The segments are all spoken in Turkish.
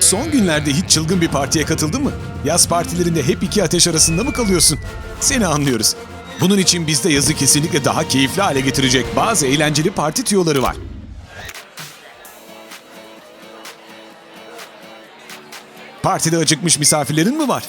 Son günlerde hiç çılgın bir partiye katıldın mı? Yaz partilerinde hep iki ateş arasında mı kalıyorsun? Seni anlıyoruz. Bunun için bizde yazı kesinlikle daha keyifli hale getirecek bazı eğlenceli parti tüyoları var. Partide acıkmış misafirlerin mi var?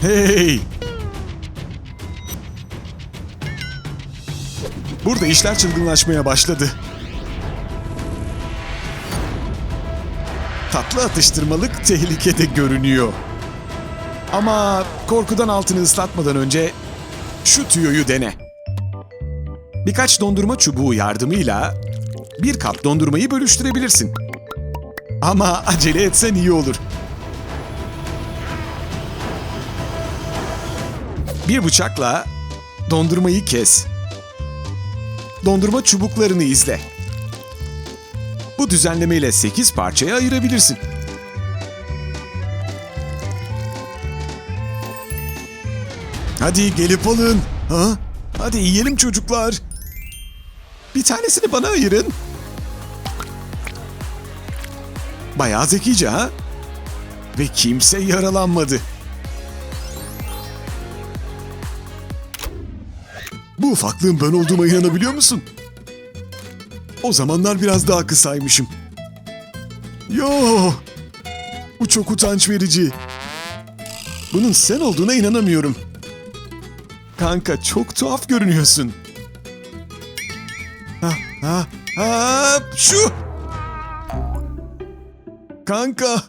Hey! Burada işler çılgınlaşmaya başladı. Tatlı atıştırmalık tehlikede görünüyor. Ama korkudan altını ıslatmadan önce şu tüyoyu dene. Birkaç dondurma çubuğu yardımıyla bir kap dondurmayı bölüştürebilirsin. Ama acele etsen iyi olur. Bir bıçakla dondurmayı kes. Dondurma çubuklarını izle. Bu düzenlemeyle 8 parçaya ayırabilirsin. Hadi gelip alın. Ha? Hadi yiyelim çocuklar. Bir tanesini bana ayırın. Bayağı zekice ha? Ve kimse yaralanmadı. Bu ufaklığın ben olduğuma inanabiliyor musun? O zamanlar biraz daha kısaymışım. Yo! Bu çok utanç verici. Bunun sen olduğuna inanamıyorum. Kanka çok tuhaf görünüyorsun. Ha ha ha şu. Kanka.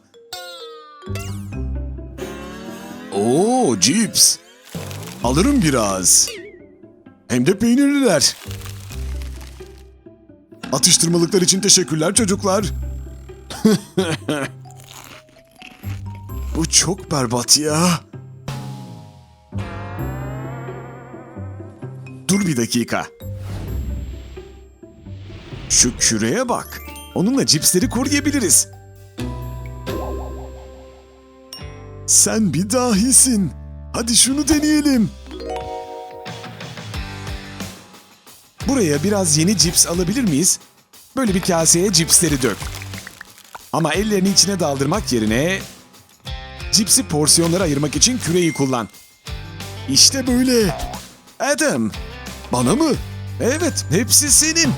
Oo cips. Alırım biraz. Hem de peynirliler. Atıştırmalıklar için teşekkürler çocuklar. Bu çok berbat ya. Dur bir dakika. Şu küreye bak. Onunla cipsleri koruyabiliriz. Sen bir dahisin. Hadi şunu deneyelim. Buraya biraz yeni cips alabilir miyiz? Böyle bir kaseye cipsleri dök. Ama ellerini içine daldırmak yerine cipsi porsiyonlara ayırmak için küreyi kullan. İşte böyle. Adam, bana mı? Evet, hepsi senin.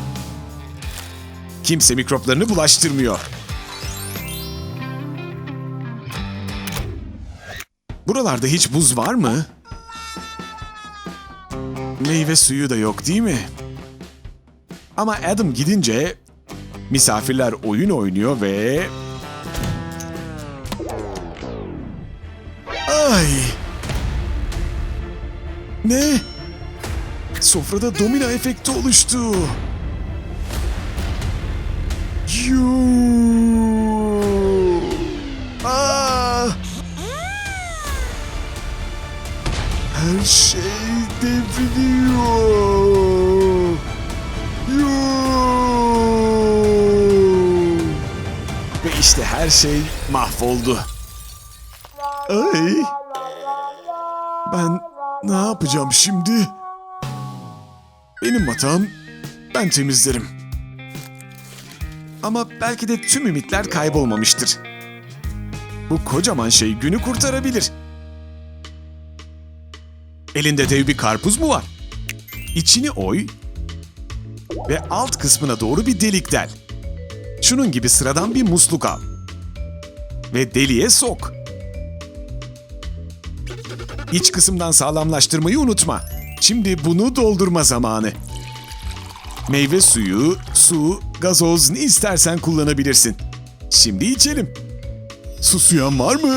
Kimse mikroplarını bulaştırmıyor. Buralarda hiç buz var mı? Meyve suyu da yok değil mi? Ama Adam gidince misafirler oyun oynuyor ve... Ay! Ne? Sofrada domino efekti oluştu. Yuu! Aa! Her şey her şey mahvoldu. Ay! Ben ne yapacağım şimdi? Benim hatam. Ben temizlerim. Ama belki de tüm ümitler kaybolmamıştır. Bu kocaman şey günü kurtarabilir. Elinde dev bir karpuz mu var? İçini oy ve alt kısmına doğru bir delik del. Şunun gibi sıradan bir musluk al. Ve deliğe sok. İç kısımdan sağlamlaştırmayı unutma. Şimdi bunu doldurma zamanı. Meyve suyu, su, gazoz ne istersen kullanabilirsin. Şimdi içelim. Susuyan var mı?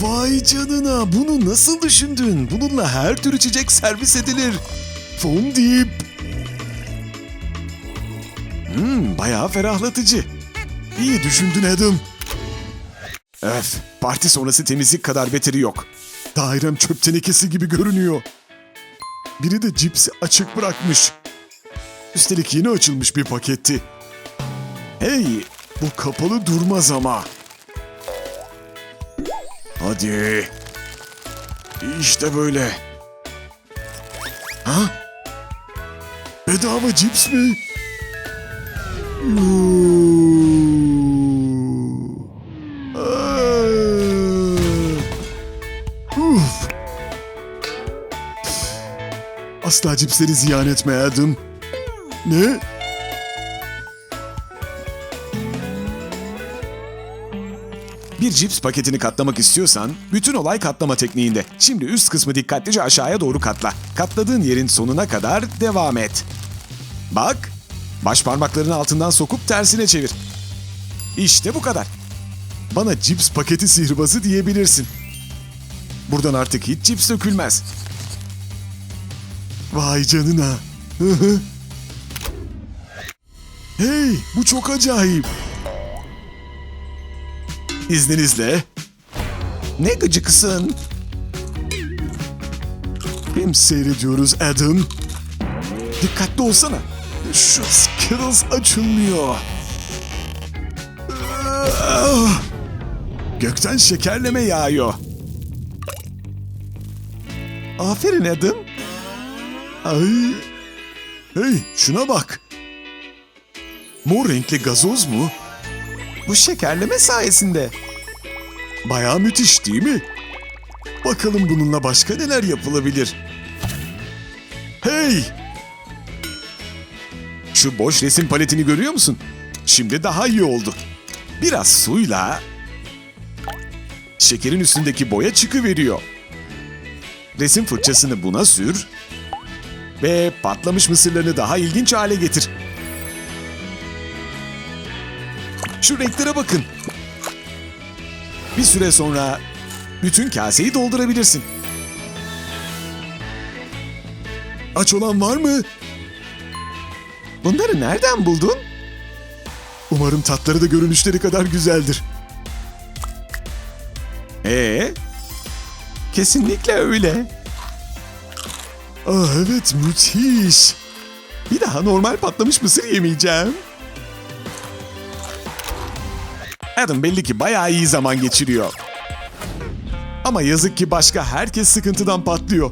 Vay canına bunu nasıl düşündün? Bununla her tür içecek servis edilir. Fondip. Hmm, bayağı ferahlatıcı. İyi düşündün Adam. Öf, parti sonrası temizlik kadar beteri yok. Dairem çöp tenekesi gibi görünüyor. Biri de cipsi açık bırakmış. Üstelik yeni açılmış bir paketti. Hey, bu kapalı durmaz ama. Hadi. İşte böyle. Ha? Bedava cips mi? Yuuu. Asla cipsleri ziyan etme Adam. Ne? Bir cips paketini katlamak istiyorsan bütün olay katlama tekniğinde. Şimdi üst kısmı dikkatlice aşağıya doğru katla. Katladığın yerin sonuna kadar devam et. Bak, baş parmaklarını altından sokup tersine çevir. İşte bu kadar. Bana cips paketi sihirbazı diyebilirsin. Buradan artık hiç cips dökülmez. Vay canına. Hey, bu çok acayip. İzninizle. Ne gıcıksın. Hem seyrediyoruz Adam. Dikkatli olsana. Şu Skittles açılmıyor. Gökten şekerleme yağıyor. Aferin Adam. Ay. Hey şuna bak. Mor renkli gazoz mu? Bu şekerleme sayesinde. Bayağı müthiş değil mi? Bakalım bununla başka neler yapılabilir? Hey! Şu boş resim paletini görüyor musun? Şimdi daha iyi oldu. Biraz suyla şekerin üstündeki boya çıkıveriyor. Resim fırçasını buna sür ve patlamış mısırlarını daha ilginç hale getir. Şu renklere bakın. Bir süre sonra bütün kaseyi doldurabilirsin. Aç olan var mı? Bunları nereden buldun? Umarım tatları da görünüşleri kadar güzeldir. Ee? Kesinlikle öyle. Ah evet müthiş. Bir daha normal patlamış mısır yemeyeceğim. Adam belli ki bayağı iyi zaman geçiriyor. Ama yazık ki başka herkes sıkıntıdan patlıyor.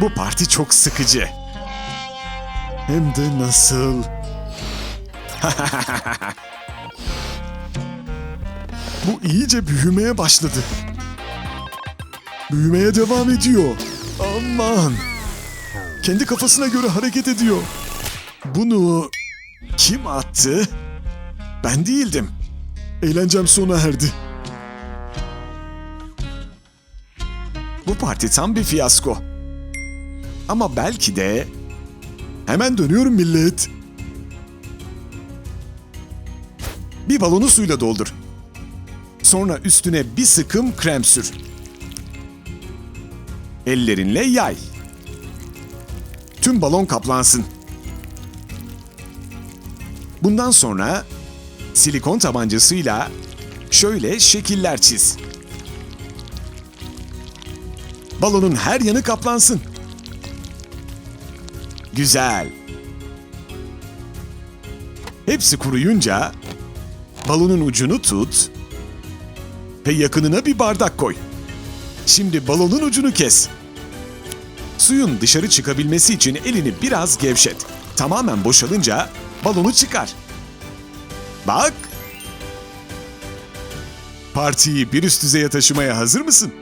Bu parti çok sıkıcı. Hem de nasıl? Bu iyice büyümeye başladı. Büyümeye devam ediyor. Aman. Kendi kafasına göre hareket ediyor. Bunu kim attı? Ben değildim. Eğlencem sona erdi. Bu parti tam bir fiyasko. Ama belki de... Hemen dönüyorum millet. Bir balonu suyla doldur. Sonra üstüne bir sıkım krem sür. Ellerinle yay. Tüm balon kaplansın. Bundan sonra silikon tabancasıyla şöyle şekiller çiz. Balonun her yanı kaplansın. Güzel. Hepsi kuruyunca balonun ucunu tut ve yakınına bir bardak koy. Şimdi balonun ucunu kes. Suyun dışarı çıkabilmesi için elini biraz gevşet. Tamamen boşalınca balonu çıkar. Bak. Partiyi bir üst düzeye taşımaya hazır mısın?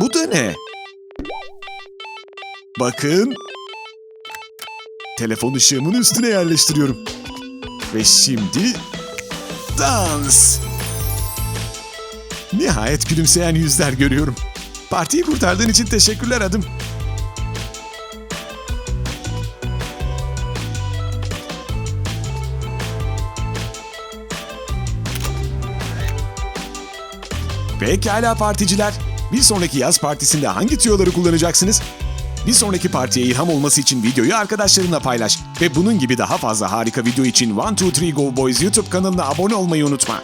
Bu da ne? Bakın. Telefon ışığımın üstüne yerleştiriyorum. Ve şimdi dans. Nihayet gülümseyen yüzler görüyorum. Partiyi kurtardığın için teşekkürler adım. Pekala particiler. Bir sonraki yaz partisinde hangi tüyoları kullanacaksınız? Bir sonraki partiye ilham olması için videoyu arkadaşlarınla paylaş. Ve bunun gibi daha fazla harika video için 1, 2, 3 Go Boys YouTube kanalına abone olmayı unutma.